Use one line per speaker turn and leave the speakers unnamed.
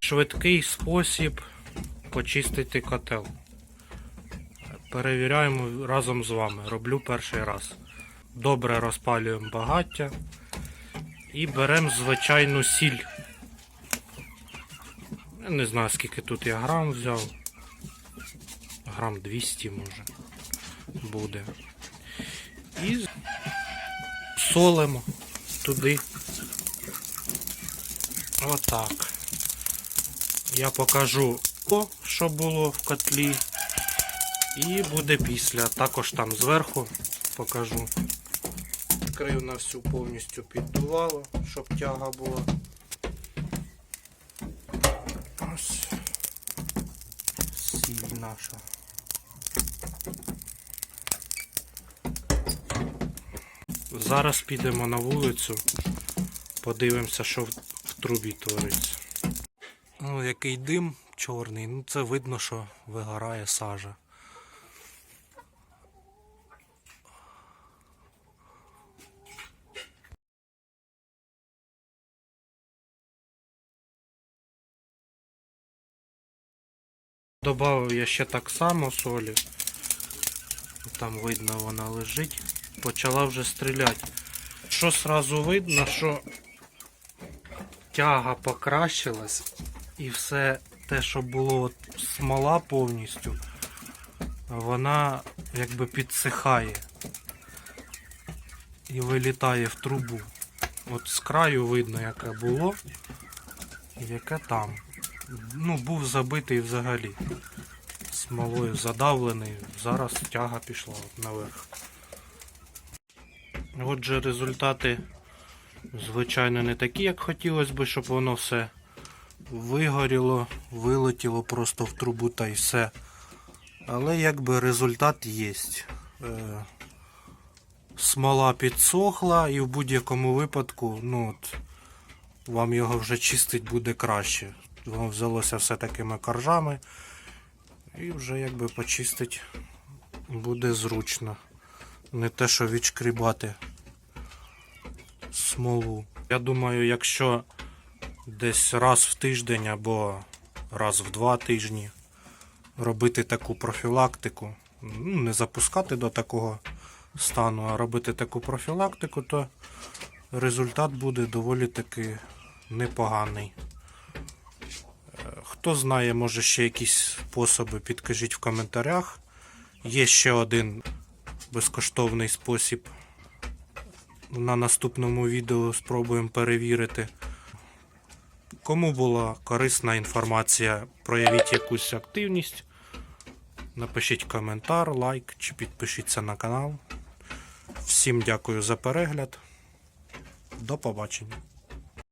Швидкий спосіб почистити котел. Перевіряємо разом з вами. Роблю перший раз. Добре розпалюємо багаття і беремо звичайну сіль. Я не знаю скільки тут я грам взяв. Грам 200 може буде. І солимо туди. Отак. Я покажу, що було в котлі. І буде після. Також там зверху покажу. Крив на всю повністю піддувало, щоб тяга була. Ось сіль наша. Зараз підемо на вулицю, подивимося, що в, трубі твориться. Ну, який дим чорний, ну це видно, що вигорає сажа. Добавив я ще так само солі. Там видно вона лежить. Почала вже стріляти. Що сразу видно, що тяга покращилась і все те, що було от смола повністю, вона якби підсихає і вилітає в трубу. От з краю видно, яке було і яке там. Ну, був забитий взагалі. Смолою задавлений. Зараз тяга пішла наверх. Отже, результати, звичайно, не такі, як хотілося б, щоб воно все вигоріло, вилетіло просто в трубу та й все. Але якби результат є. Е, смола підсохла і в будь-якому випадку, ну от, вам його вже чистить буде краще. Воно взялося все такими коржами. І вже якби почистить буде зручно. Не те, що відшкрібати смолу. Я думаю, якщо десь раз в тиждень або раз в два тижні робити таку профілактику, ну, не запускати до такого стану, а робити таку профілактику, то результат буде доволі таки непоганий. Хто знає, може ще якісь способи, підкажіть в коментарях. Є ще один безкоштовний спосіб. На наступному відео спробуємо перевірити. Кому була корисна інформація, проявіть якусь активність. Напишіть коментар, лайк чи підпишіться на канал. Всім дякую за перегляд. До побачення.